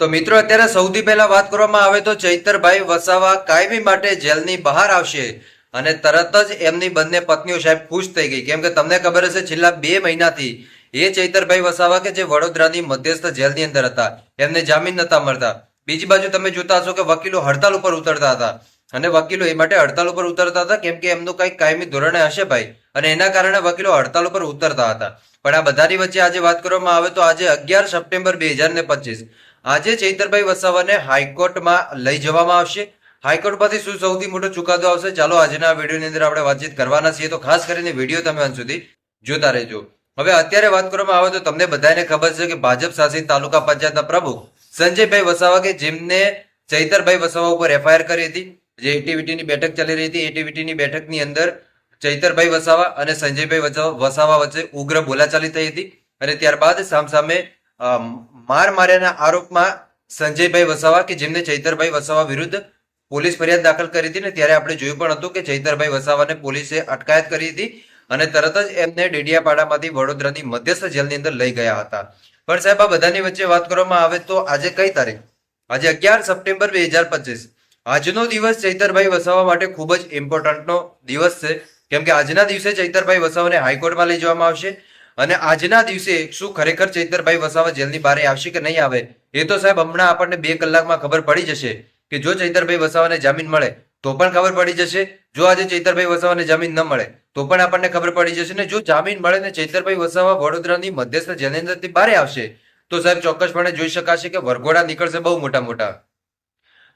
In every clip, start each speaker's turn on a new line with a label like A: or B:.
A: તો મિત્રો, અત્યારે સૌથી પહેલા વાત કરવામાં આવે તો ચૈતરભાઈ વસાવા કાયમી માટે જેલની બહાર આવશે અને તરત જ એમની બંને પત્નીઓ સાહેબ ખુશ થઈ ગઈ. કેમ કે તમને ખબર હશે, છેલ્લા બે મહિનાથી એ ચૈતરભાઈ વસાવા કે જે વડોદરાની મધ્યસ્થ જેલની અંદર હતા, એમને જામીન નતા મળતા. બીજી બાજુ તમે જોતા હશો કે વકીલો હડતાલ ઉપર ઉતરતા હતા અને વકીલો એ માટે હડતાલ ઉપર ઉતરતા હતા, કેમ કે એમનું કંઈક કાયમી ધોરણે હશે ભાઈ અને એના કારણે વકીલો હડતાલ ઉપર ઉતરતા હતા. પણ આ બધાની વચ્ચે આજે વાત કરવામાં આવે તો આજે અગિયાર સપ્ટેમ્બર બે હજાર ને પચીસ. આજે ચૈતરભાઈ વસાવાને હાઈકોર્ટમાં લઈ જવામાં આવશે. હાઈકોર્ટમાંથી શું સૌથી મોટો ચુકાદો આવશે. ચાલો આજના વિડીયોની અંદર આપણે વાતચીત કરવાના છીએ. તો ખાસ કરીને વીડિયો તમે અંત સુધી જોતા રહેજો. હવે અત્યારે વાત કરવામાં આવે તો તમને બધાને ખબર છે કે ભાજપ શાસિત તાલુકા પંચાયતના પ્રમુખ સંજયભાઈ વસાવા કે જેમને ચૈતરભાઈ વસાવા ઉપર એફઆઈઆર કરી હતી, જે એટીવીટીની બેઠક ચાલી રહી હતી. એટીવીટીની બેઠકની અંદર ચૈતરભાઈ વસાવા અને સંજયભાઈ વસાવા વચ્ચે ઉગ્ર બોલાચાલી થઈ હતી અને ત્યારબાદ સામસામે માર માર્યાના આરોપમાં સંજયભાઈ વસાવા કે જેમને ચૈતરભાઈ વસાવા વિરુદ્ધ પોલીસ ફરિયાદ દાખલ કરી હતી ને ત્યારે આપણે જોયું પણ હતું કે ચૈતરભાઈ વસાવાને પોલીસે અટકાયત કરી હતી અને તરત જ એમને ડેડિયાપાડામાંથી વડોદરાની મધ્યસ્થ જેલની અંદર લઈ ગયા હતા. પણ સાહેબ, આ બધાની વચ્ચે વાત કરવામાં આવે તો આજે કઈ તારીખ? આજે અગિયાર સપ્ટેમ્બર બે હજાર પચીસ. આજનો દિવસ ચૈતરભાઈ વસાવા માટે ખૂબ જ ઇમ્પોર્ટન્ટનો દિવસ છે. કેમ કે આજના દિવસે ચૈતરભાઈ વસાવાને હાઈકોર્ટમાં લઈ જવામાં આવશે. અને આજના દિવસે શું ખરેખર ચૈતરભાઈ વસાવા જેલની બહાર આવશે કે નહીં આવે? એ તો સાહેબ હમણાં આપણને બે કલાકમાં ખબર પડી જશે કે જો ચૈતરભાઈ વસાવાને જામીન મળે, તો પણ ખબર પડી જશે. જો આજે ચૈતરભાઈ વસાવાને જામીન ન મળે, તો પણ આપણને ખબર પડી જશે ને જો જામીન મળે ને ચૈતરભાઈ વસાવા વડોદરાની મધ્યસ્થ જેલની અંદરથી બહાર આવશે, તો સાહેબ ચોક્કસપણે જોઈ શકાશે કે વરઘોડા નીકળશે બહુ મોટા મોટા.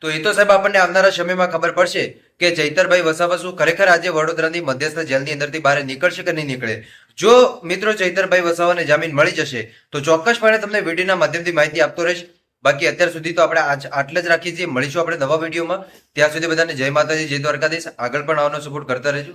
A: તો એ તો સાહેબ આપણને આવનારા સમયમાં ખબર પડશે કે ચૈતરભાઈ વસાવા શું ખરેખર આજે વડોદરાની મધ્યસ્થ જેલની અંદરથી બહાર નીકળશે કે નહીં નીકળે? જો મિત્રો ચૈતરભાઈ વસાવાને જામીન મળી જશે, તો ચોક્કસપણે તમને વિડીયોના માધ્યમથી માહિતી આપતો રહીશ. બાકી અત્યાર સુધી તો આપણે આજ આટલે જ રાખીએ છીએ. મળીશું આપણે નવા વિડીયોમાં. ત્યાં સુધી બધાને જય માતાજી, જય દ્વારકાધીશ. આગળ પણ આવવાનો સપોર્ટ કરતા રહેજો.